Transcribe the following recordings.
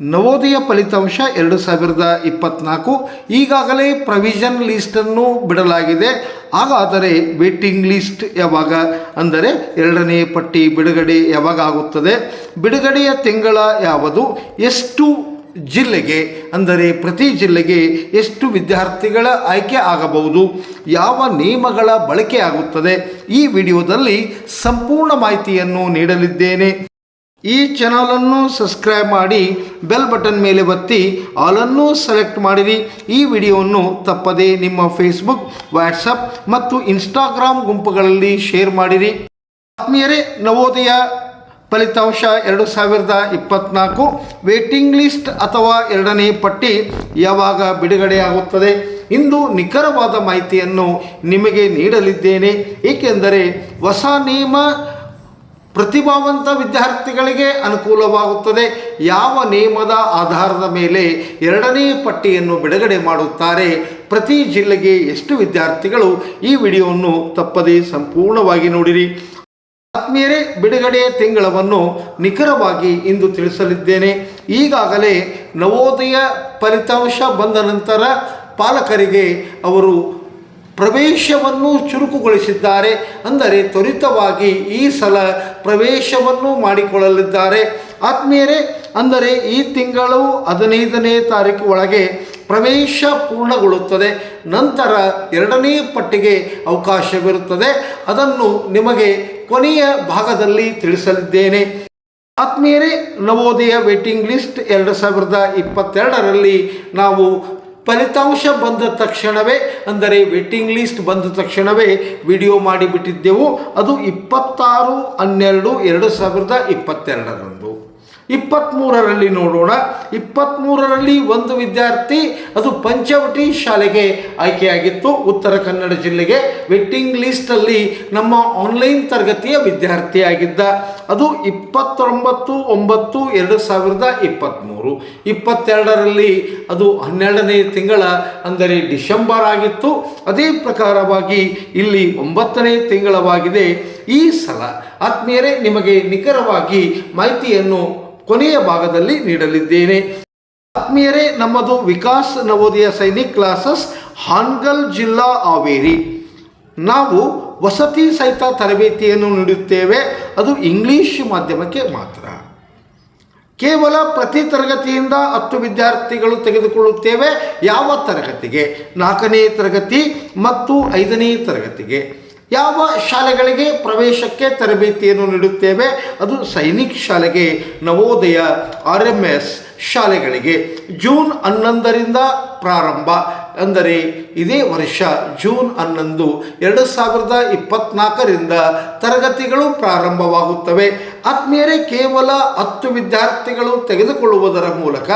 ನವೋದಯ ಫಲಿತಾಂಶ ಎರಡು ಸಾವಿರದ ಇಪ್ಪತ್ನಾಲ್ಕು ಈಗಾಗಲೇ ಪ್ರವಿಷನ್ ಲಿಸ್ಟನ್ನು ಬಿಡಲಾಗಿದೆ. ಹಾಗಾದರೆ ವೇಟಿಂಗ್ ಲಿಸ್ಟ್ ಯಾವಾಗ? ಅಂದರೆ ಎರಡನೇ ಪಟ್ಟಿ ಬಿಡುಗಡೆ ಯಾವಾಗ ಆಗುತ್ತದೆ? ಬಿಡುಗಡೆಯ ತಿಂಗಳ ಯಾವುದು? ಎಷ್ಟು ಜಿಲ್ಲೆಗೆ, ಅಂದರೆ ಪ್ರತಿ ಜಿಲ್ಲೆಗೆ ಎಷ್ಟು ವಿದ್ಯಾರ್ಥಿಗಳ ಆಯ್ಕೆ ಆಗಬಹುದು? ಯಾವ ನಿಯಮಗಳ ಬಳಕೆ ಆಗುತ್ತದೆ? ಈ ವಿಡಿಯೋದಲ್ಲಿ ಸಂಪೂರ್ಣ ಮಾಹಿತಿಯನ್ನು ನೀಡಲಿದ್ದೇನೆ. ಈ ಚಾನಲನ್ನು ಸಬ್ಸ್ಕ್ರೈಬ್ ಮಾಡಿ ಬೆಲ್ ಬಟನ್ ಮೇಲೆ ಒತ್ತಿ ಆಲನ್ನು ಸೆಲೆಕ್ಟ್ ಮಾಡಿರಿ. ಈ ವಿಡಿಯೋವನ್ನು ತಪ್ಪದೇ ನಿಮ್ಮ ಫೇಸ್ಬುಕ್ ವಾಟ್ಸಪ್ ಮತ್ತು ಇನ್ಸ್ಟಾಗ್ರಾಮ್ ಗುಂಪುಗಳಲ್ಲಿ ಶೇರ್ ಮಾಡಿರಿ. ಆತ್ಮೀಯರೇ, ನವೋದಯ ಫಲಿತಾಂಶ ಎರಡು ಸಾವಿರದ ಇಪ್ಪತ್ನಾಲ್ಕು ವೇಟಿಂಗ್ ಲಿಸ್ಟ್ ಅಥವಾ ಎರಡನೇ ಪಟ್ಟಿ ಯಾವಾಗ ಬಿಡುಗಡೆಯಾಗುತ್ತದೆ ಇಂದು ನಿಖರವಾದ ಮಾಹಿತಿಯನ್ನು ನಿಮಗೆ ನೀಡಲಿದ್ದೇನೆ. ಏಕೆಂದರೆ ಹೊಸ ನಿಯಮ ಪ್ರತಿಭಾವಂತ ವಿದ್ಯಾರ್ಥಿಗಳಿಗೆ ಅನುಕೂಲವಾಗುತ್ತದೆ. ಯಾವ ನಿಯಮದ ಆಧಾರದ ಮೇಲೆ ಎರಡನೇ ಪಟ್ಟಿಯನ್ನು ಬಿಡುಗಡೆ ಮಾಡುತ್ತಾರೆ, ಪ್ರತಿ ಜಿಲ್ಲೆಗೆ ಎಷ್ಟು ವಿದ್ಯಾರ್ಥಿಗಳು ಈ ವಿಡಿಯೋವನ್ನು ತಪ್ಪದೇ ಸಂಪೂರ್ಣವಾಗಿ ನೋಡಿರಿ. ಆತ್ಮೀಯರೇ, ಬಿಡುಗಡೆ ತಿಂಗಳವನ್ನು ನಿಖರವಾಗಿ ಇಂದು ತಿಳಿಸಲಿದ್ದೇನೆ. ಈಗಾಗಲೇ ನವೋದಯ ಫಲಿತಾಂಶ ಬಂದ ನಂತರ ಪಾಲಕರಿಗೆ ಅವರು ಪ್ರವೇಶವನ್ನು ಚುರುಕುಗೊಳಿಸಿದ್ದಾರೆ ಅಂದರೆ ತ್ವರಿತವಾಗಿ ಈ ಸಲ ಪ್ರವೇಶವನ್ನು ಮಾಡಿಕೊಳ್ಳಲಿದ್ದಾರೆ. ಆತ್ಮೀಯರೇ, ಅಂದರೆ ಈ ತಿಂಗಳು ಹದಿನೈದನೇ ತಾರೀಕು ಒಳಗೆ ಪ್ರವೇಶ ಪೂರ್ಣಗೊಳ್ಳುತ್ತದೆ. ನಂತರ ಎರಡನೇ ಪಟ್ಟಿಗೆ ಅವಕಾಶವಿರುತ್ತದೆ. ಅದನ್ನು ನಿಮಗೆ ಕೊನೆಯ ಭಾಗದಲ್ಲಿ ತಿಳಿಸಲಿದ್ದೇನೆ. ಆತ್ಮೀಯರೇ, ನವೋದಯ ವೇಟಿಂಗ್ ಲಿಸ್ಟ್ ಎರಡು ಸಾವಿರದ ಇಪ್ಪತ್ತೆರಡರಲ್ಲಿ ನಾವು ಫಲಿತಾಂಶ ಬಂದ ತಕ್ಷಣವೇ, ಅಂದರೆ ವೇಟಿಂಗ್ ಲಿಸ್ಟ್ ಬಂದ ತಕ್ಷಣವೇ ವಿಡಿಯೋ ಮಾಡಿಬಿಟ್ಟಿದ್ದೆವು. ಅದು ಇಪ್ಪತ್ತಾರು, ಹನ್ನೆರಡು, ಎರಡು ಸಾವಿರದ ಇಪ್ಪತ್ತೆರಡರಂದು. ಇಪ್ಪತ್ತ್ಮೂರರಲ್ಲಿ ನೋಡೋಣ. ಇಪ್ಪತ್ತ್ಮೂರರಲ್ಲಿ ಒಂದು ವಿದ್ಯಾರ್ಥಿ, ಅದು ಪಂಚವಟಿ ಶಾಲೆಗೆ ಆಯ್ಕೆಯಾಗಿತ್ತು. ಉತ್ತರ ಕನ್ನಡ ಜಿಲ್ಲೆಗೆ ವೆಟ್ಟಿಂಗ್ ಲಿಸ್ಟಲ್ಲಿ ನಮ್ಮ ಆನ್ಲೈನ್ ತರಗತಿಯ ವಿದ್ಯಾರ್ಥಿಯಾಗಿದ್ದ. ಅದು ಇಪ್ಪತ್ತೊಂಬತ್ತು, ಒಂಬತ್ತು, ಎರಡು ಸಾವಿರದ ಇಪ್ಪತ್ತ್ಮೂರು ಇಪ್ಪತ್ತೆರಡರಲ್ಲಿ ಅದು ಹನ್ನೆರಡನೇ ತಿಂಗಳ, ಅಂದರೆ ಡಿಸೆಂಬರ್ ಆಗಿತ್ತು. ಅದೇ ಪ್ರಕಾರವಾಗಿ ಇಲ್ಲಿ ಒಂಬತ್ತನೇ ತಿಂಗಳವಾಗಿದೆ. ಈ ಸಲ ಆತ್ಮೀಯರೇ, ನಿಮಗೆ ನಿಖರವಾಗಿ ಮಾಹಿತಿಯನ್ನು ಕೊನೆಯ ಭಾಗದಲ್ಲಿ ನೀಡಲಿದ್ದೇನೆ. ಆತ್ಮೀಯರೇ, ನಮ್ಮದು ವಿಕಾಸ್ ನವೋದಯ ಸೈನಿಕ್ ಕ್ಲಾಸಸ್, ಹಾನ್ಗಲ್ ಜಿಲ್ಲಾ ಹಾವೇರಿ. ನಾವು ವಸತಿ ಸಹಿತ ತರಬೇತಿಯನ್ನು ನೀಡುತ್ತೇವೆ. ಅದು ಇಂಗ್ಲಿಷ್ ಮಾಧ್ಯಮಕ್ಕೆ ಮಾತ್ರ. ಕೇವಲ ಪ್ರತಿ ತರಗತಿಯಿಂದ ಹತ್ತು ವಿದ್ಯಾರ್ಥಿಗಳು ತೆಗೆದುಕೊಳ್ಳುತ್ತೇವೆ. ಯಾವ ತರಗತಿಗೆ? ನಾಲ್ಕನೇ ತರಗತಿ ಮತ್ತು ಐದನೇ ತರಗತಿಗೆ. ಯಾವ ಶಾಲೆಗಳಿಗೆ ಪ್ರವೇಶಕ್ಕೆ ತರಬೇತಿಯನ್ನು ನೀಡುತ್ತೇವೆ? ಅದು ಸೈನಿಕ್ ಶಾಲೆಗೆ, ನವೋದಯ ಆರ್ ಎಂ ಎಸ್ ಶಾಲೆಗಳಿಗೆ. ಜೂನ್ ಹನ್ನೊಂದರಿಂದ ಪ್ರಾರಂಭ. ಅಂದರೆ ಇದೇ ವರ್ಷ ಜೂನ್ ಹನ್ನೊಂದು, ಎರಡು ಸಾವಿರದ ಇಪ್ಪತ್ನಾಲ್ಕರಿಂದ ತರಗತಿಗಳು ಪ್ರಾರಂಭವಾಗುತ್ತವೆ. ಆತ್ಮೀಯರೇ, ಕೇವಲ ಹತ್ತು ವಿದ್ಯಾರ್ಥಿಗಳು ತೆಗೆದುಕೊಳ್ಳುವುದರ ಮೂಲಕ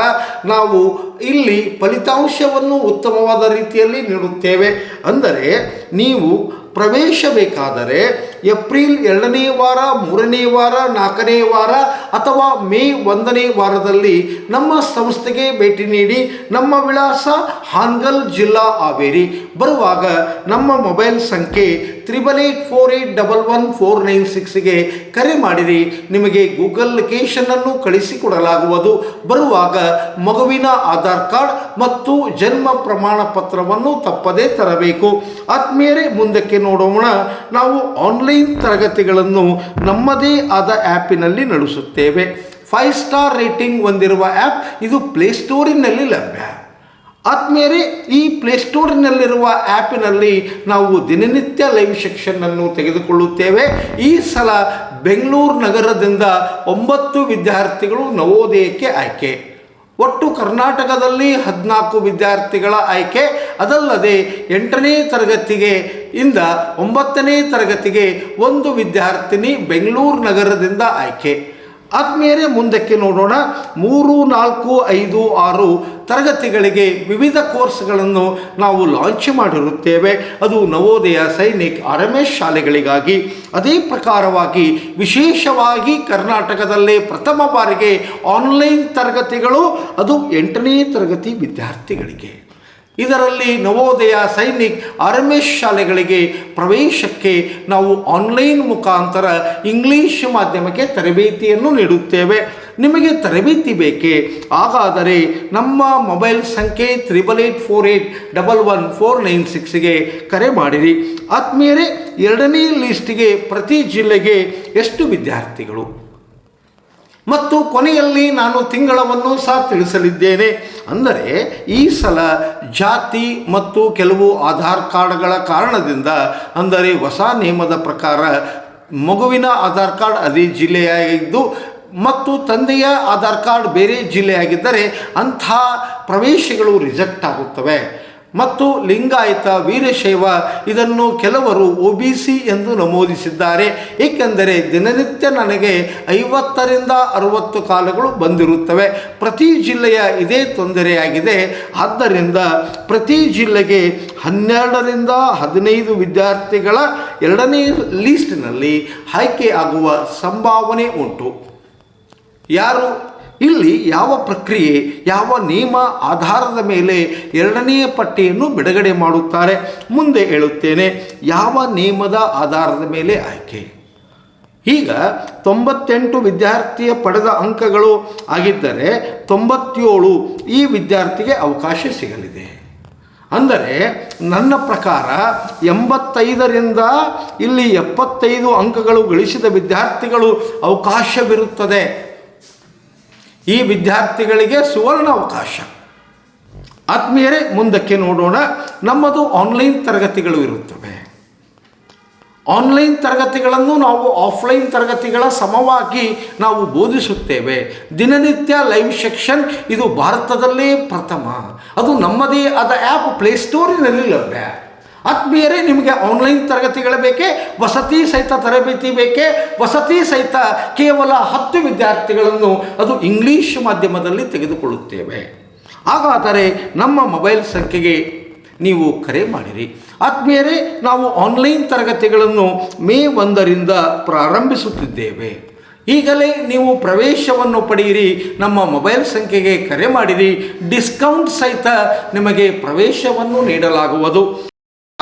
ನಾವು ಇಲ್ಲಿ ಫಲಿತಾಂಶವನ್ನು ಉತ್ತಮವಾದ ರೀತಿಯಲ್ಲಿ ನೀಡುತ್ತೇವೆ. ಅಂದರೆ ನೀವು ಪ್ರವೇಶ ಬೇಕಾದರೆ ಏಪ್ರಿಲ್ ಎರಡನೇ ವಾರ, ಮೂರನೇ ವಾರ, ನಾಲ್ಕನೇ ವಾರ ಅಥವಾ ಮೇ ಒಂದನೇ ವಾರದಲ್ಲಿ ನಮ್ಮ ಸಂಸ್ಥೆಗೆ ಭೇಟಿ ನೀಡಿ ನಮ್ಮ ವಿಳಾಸ ಹಾನ್ಗಲ್ ಜಿಲ್ಲಾ ಹಾವೇರಿ. ಬರುವಾಗ ನಮ್ಮ ಮೊಬೈಲ್ ಸಂಖ್ಯೆ triple eight four eight double one four nine ಸಿಕ್ಸ್ಗೆ ಕರೆ ಮಾಡಿರಿ. ನಿಮಗೆ ಗೂಗಲ್ ಲೊಕೇಶನನ್ನು ಕಳಿಸಿಕೊಡಲಾಗುವುದು. ಬರುವಾಗ ಮಗುವಿನ ಆಧಾರ್ ಕಾರ್ಡ್ ಮತ್ತು ಜನ್ಮ ಪ್ರಮಾಣ ಪತ್ರವನ್ನು ತಪ್ಪದೇ ತರಬೇಕು. ಆತ್ಮೀಯರೇ, ಮುಂದಕ್ಕೆ ನೋಡೋಣ. ನಾವು ಆನ್ಲೈನ್ ತರಗತಿಗಳನ್ನು ನಮ್ಮದೇ ಆದ ಆ್ಯಪಿನಲ್ಲಿ ನಡೆಸುತ್ತೇವೆ. ಫೈವ್ ಸ್ಟಾರ್ ರೇಟಿಂಗ್ ಹೊಂದಿರುವ ಆ್ಯಪ್ ಇದು ಪ್ಲೇಸ್ಟೋರಿನಲ್ಲಿ ಲಭ್ಯ. ಆತ್ಮೀಯರೇ, ಈ ಪ್ಲೇಸ್ಟೋರಿನಲ್ಲಿರುವ ಆ್ಯಪಿನಲ್ಲಿ ನಾವು ದಿನನಿತ್ಯ ಲೈವ್ ಸೆಕ್ಷನ್ನನ್ನು ತೆಗೆದುಕೊಳ್ಳುತ್ತೇವೆ. ಈ ಸಲ ಬೆಂಗಳೂರು ನಗರದಿಂದ ಒಂಬತ್ತು ವಿದ್ಯಾರ್ಥಿಗಳು ನವೋದಯಕ್ಕೆ ಆಯ್ಕೆ. ಒಟ್ಟು ಕರ್ನಾಟಕದಲ್ಲಿ ಹದಿನಾಲ್ಕು ವಿದ್ಯಾರ್ಥಿಗಳ ಆಯ್ಕೆ. ಅದಲ್ಲದೆ ಎಂಟನೇ ತರಗತಿಗೆ ಇಂದ ಒಂಬತ್ತನೇ ತರಗತಿಗೆ ಒಂದು ವಿದ್ಯಾರ್ಥಿನಿ ಬೆಂಗಳೂರು ನಗರದಿಂದ ಆಯ್ಕೆ. ಆತ್ಮೀಯರೇ, ಮುಂದಕ್ಕೆ ನೋಡೋಣ. ಮೂರು, ನಾಲ್ಕು, ಐದು, ಆರು ತರಗತಿಗಳಿಗೆ ವಿವಿಧ ಕೋರ್ಸ್ಗಳನ್ನು ನಾವು ಲಾಂಚ್ ಮಾಡಿರುತ್ತೇವೆ. ಅದು Navodaya Sainik R M S ಶಾಲೆಗಳಿಗಾಗಿ. ಅದೇ ಪ್ರಕಾರವಾಗಿ ವಿಶೇಷವಾಗಿ ಕರ್ನಾಟಕದಲ್ಲೇ ಪ್ರಥಮ ಬಾರಿಗೆ ಆನ್ಲೈನ್ ತರಗತಿಗಳು, ಅದು ಎಂಟನೇ ತರಗತಿ ವಿದ್ಯಾರ್ಥಿಗಳಿಗೆ. ಇದರಲ್ಲಿ ನವೋದಯ ಸೈನಿಕ್ ಆರ್ಎಂಎಸ್ ಶಾಲೆಗಳಿಗೆ ಪ್ರವೇಶಕ್ಕೆ ನಾವು ಆನ್ಲೈನ್ ಮುಖಾಂತರ ಇಂಗ್ಲಿಷ್ ಮಾಧ್ಯಮಕ್ಕೆ ತರಬೇತಿಯನ್ನು ನೀಡುತ್ತೇವೆ. ನಿಮಗೆ ತರಬೇತಿ ಬೇಕೇ? ಹಾಗಾದರೆ ನಮ್ಮ ಮೊಬೈಲ್ ಸಂಖ್ಯೆ triple eight four eight double one four nine ಸಿಕ್ಸ್ಗೆ ಕರೆ ಮಾಡಿರಿ. ಆತ್ಮೀಯರೇ, ಎರಡನೇ ಲಿಸ್ಟಿಗೆ ಪ್ರತಿ ಜಿಲ್ಲೆಗೆ ಎಷ್ಟು ವಿದ್ಯಾರ್ಥಿಗಳು? ಮತ್ತು ಕೊನೆಯಲ್ಲಿ ನಾನು ತಿಂಗಳವನ್ನು ಸಹ ತಿಳಿಸಲಿದ್ದೇನೆ. ಅಂದರೆ ಈ ಸಲ ಜಾತಿ ಮತ್ತು ಕೆಲವು ಆಧಾರ್ ಕಾರ್ಡ್ಗಳ ಕಾರಣದಿಂದ, ಅಂದರೆ ಹೊಸ ನಿಯಮದ ಪ್ರಕಾರ ಮಗುವಿನ ಆಧಾರ್ ಕಾರ್ಡ್ ಅದೇ ಜಿಲ್ಲೆಯಾಗಿದ್ದು, ಮತ್ತು ತಂದೆಯ ಆಧಾರ್ ಕಾರ್ಡ್ ಬೇರೆ ಜಿಲ್ಲೆಯಾಗಿದ್ದರೆ ಅಂಥ ಪ್ರವೇಶಗಳು ರಿಜೆಕ್ಟ್ ಆಗುತ್ತವೆ. ಮತ್ತು ಲಿಂಗಾಯತ ವೀರಶೈವ ಇದನ್ನು ಕೆಲವರು ಒ ಬಿ ಸಿ ಎಂದು ನಮೂದಿಸಿದ್ದಾರೆ. ಏಕೆಂದರೆ ದಿನನಿತ್ಯ ನನಗೆ ಐವತ್ತರಿಂದ ಅರುವತ್ತು ಕಾಲಗಳು ಬಂದಿರುತ್ತವೆ. ಪ್ರತಿ ಜಿಲ್ಲೆಯ ಇದೇ ತೊಂದರೆಯಾಗಿದೆ. ಆದ್ದರಿಂದ ಪ್ರತಿ ಜಿಲ್ಲೆಗೆ ಹನ್ನೆರಡರಿಂದ ಹದಿನೈದು ವಿದ್ಯಾರ್ಥಿಗಳ ಎರಡನೇ ಲೀಸ್ಟ್ನಲ್ಲಿ ಆಯ್ಕೆ ಆಗುವ ಸಂಭಾವನೆ ಉಂಟು. ಯಾರು? ಇಲ್ಲಿ ಯಾವ ಪ್ರಕ್ರಿಯೆ, ಯಾವ ನಿಯಮ ಆಧಾರದ ಮೇಲೆ ಎರಡನೆಯ ಪಟ್ಟಿಯನ್ನು ಬಿಡುಗಡೆ ಮಾಡುತ್ತಾರೆ? ಮುಂದೆ ಹೇಳುತ್ತೇನೆ, ಯಾವ ನಿಯಮದ ಆಧಾರದ ಮೇಲೆ ಆಯ್ಕೆ? ಈಗ ತೊಂಬತ್ತೆಂಟು ವಿದ್ಯಾರ್ಥಿಯ ಪಡೆದ ಅಂಕಗಳು ಆಗಿದ್ದರೆ ತೊಂಬತ್ತೇಳು ಈ ವಿದ್ಯಾರ್ಥಿಗೆ ಅವಕಾಶ ಸಿಗಲಿದೆ. ಅಂದರೆ ನನ್ನ ಪ್ರಕಾರ ಎಂಬತ್ತೈದರಿಂದ ಇಲ್ಲಿ ಎಪ್ಪತ್ತೈದು ಅಂಕಗಳು ಗಳಿಸಿದ ವಿದ್ಯಾರ್ಥಿಗಳು ಅವಕಾಶವಿರುತ್ತದೆ. ಈ ವಿದ್ಯಾರ್ಥಿಗಳಿಗೆ ಸುವರ್ಣ ಅವಕಾಶ. ಆತ್ಮೀಯರೇ, ಮುಂದಕ್ಕೆ ನೋಡೋಣ. ನಮ್ಮದು ಆನ್ಲೈನ್ ತರಗತಿಗಳು ಇರುತ್ತವೆ. ಆನ್ಲೈನ್ ತರಗತಿಗಳನ್ನು ನಾವು ಆಫ್ಲೈನ್ ತರಗತಿಗಳ ಸಮವಾಗಿ ನಾವು ಬೋಧಿಸುತ್ತೇವೆ. ದಿನನಿತ್ಯ ಲೈವ್ ಸೆಕ್ಷನ್ ಇದು ಭಾರತದಲ್ಲೇ ಪ್ರಥಮ. ಅದು ನಮ್ಮದೇ ಆದ ಆ್ಯಪ್ ಪ್ಲೇಸ್ಟೋರಿನಲ್ಲಿ ಲಭ್ಯ. ಆತ್ಮೀಯರೇ, ನಿಮಗೆ ಆನ್ಲೈನ್ ತರಗತಿಗಳು ಬೇಕೇ, ವಸತಿ ಸಹಿತ ತರಬೇತಿ ಬೇಕೇ, ವಸತಿ ಸಹಿತ ಕೇವಲ ಹತ್ತು ವಿದ್ಯಾರ್ಥಿಗಳನ್ನು ಅದು ಇಂಗ್ಲೀಷ್ ಮಾಧ್ಯಮದಲ್ಲಿ ತೆಗೆದುಕೊಳ್ಳುತ್ತೇವೆ. ಹಾಗಾದರೆ ನಮ್ಮ ಮೊಬೈಲ್ ಸಂಖ್ಯೆಗೆ ನೀವು ಕರೆ ಮಾಡಿರಿ. ಆತ್ಮೀಯರೇ, ನಾವು ಆನ್ಲೈನ್ ತರಗತಿಗಳನ್ನು ಮೇ ಒಂದರಿಂದ ಪ್ರಾರಂಭಿಸುತ್ತಿದ್ದೇವೆ. ಈಗಲೇ ನೀವು ಪ್ರವೇಶವನ್ನು ಪಡೆಯಿರಿ, ನಮ್ಮ ಮೊಬೈಲ್ ಸಂಖ್ಯೆಗೆ ಕರೆ ಮಾಡಿರಿ. ಡಿಸ್ಕೌಂಟ್ ಸಹಿತ ನಿಮಗೆ ಪ್ರವೇಶವನ್ನು ನೀಡಲಾಗುವುದು.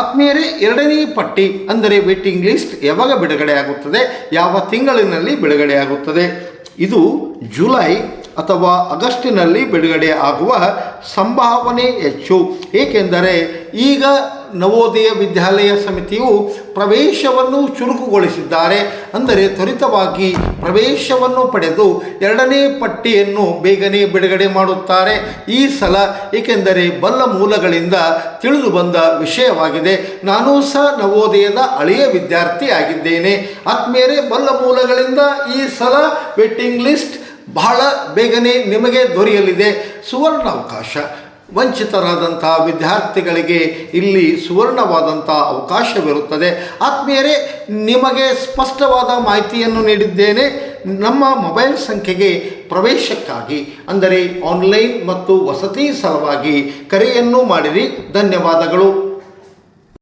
ಆತ್ಮೀಯರೇ, ಎರಡನೇ ಪಟ್ಟಿ ಅಂದರೆ ವೇಟಿಂಗ್ ಲಿಸ್ಟ್ ಯಾವಾಗ ಬಿಡುಗಡೆ ಆಗುತ್ತದೆ? ಯಾವ ತಿಂಗಳಿನಲ್ಲಿ ಬಿಡುಗಡೆ ಆಗುತ್ತದೆ? ಇದು ಜುಲೈ ಅಥವಾ ಆಗಸ್ಟಿನಲ್ಲಿ ಬಿಡುಗಡೆ ಆಗುವ ಸಂಭಾವನೆ ಹೆಚ್ಚು. ಏಕೆಂದರೆ ಈಗ ನವೋದಯ ವಿದ್ಯಾಲಯ ಸಮಿತಿಯು ಪ್ರವೇಶವನ್ನು ಚುರುಕುಗೊಳಿಸಿದ್ದಾರೆ. ಅಂದರೆ ತ್ವರಿತವಾಗಿ ಪ್ರವೇಶವನ್ನು ಪಡೆದು ಎರಡನೇ ಪಟ್ಟಿಯನ್ನು ಬೇಗನೆ ಬಿಡುಗಡೆ ಮಾಡುತ್ತಾರೆ. ಈ ಸಲ ಏಕೆಂದರೆ ಬಲ್ಲ ಮೂಲಗಳಿಂದ ತಿಳಿದು ಬಂದ ವಿಷಯವಾಗಿದೆ. ನಾನು ಸಹ ನವೋದಯದ ಹಳೆಯ ವಿದ್ಯಾರ್ಥಿಯಾಗಿದ್ದೇನೆ ಆತ್ಮೀಯರೇ ಬಲ್ಲ ಮೂಲಗಳಿಂದ ಈ ಸಲ ವೇಟಿಂಗ್ ಲಿಸ್ಟ್ ಬಹಳ ಬೇಗನೆ ನಿಮಗೆ ದೊರೆಯಲಿದೆ. ಸುವರ್ಣ ವಂಚಿತರಾದಂಥ ವಿದ್ಯಾರ್ಥಿಗಳಿಗೆ ಇಲ್ಲಿ ಸುವರ್ಣವಾದಂಥ ಅವಕಾಶವಿರುತ್ತದೆ. ಆತ್ಮೀಯರೇ, ನಿಮಗೆ ಸ್ಪಷ್ಟವಾದ ಮಾಹಿತಿಯನ್ನು ನೀಡಿದ್ದೇನೆ. ನಮ್ಮ ಮೊಬೈಲ್ ಸಂಖ್ಯೆಗೆ ಪ್ರವೇಶಕ್ಕಾಗಿ, ಅಂದರೆ ಆನ್ಲೈನ್ ಮತ್ತು ವಸತಿ ಸಲುವಾಗಿ ಕರೆಯನ್ನು ಮಾಡಿರಿ. ಧನ್ಯವಾದಗಳು.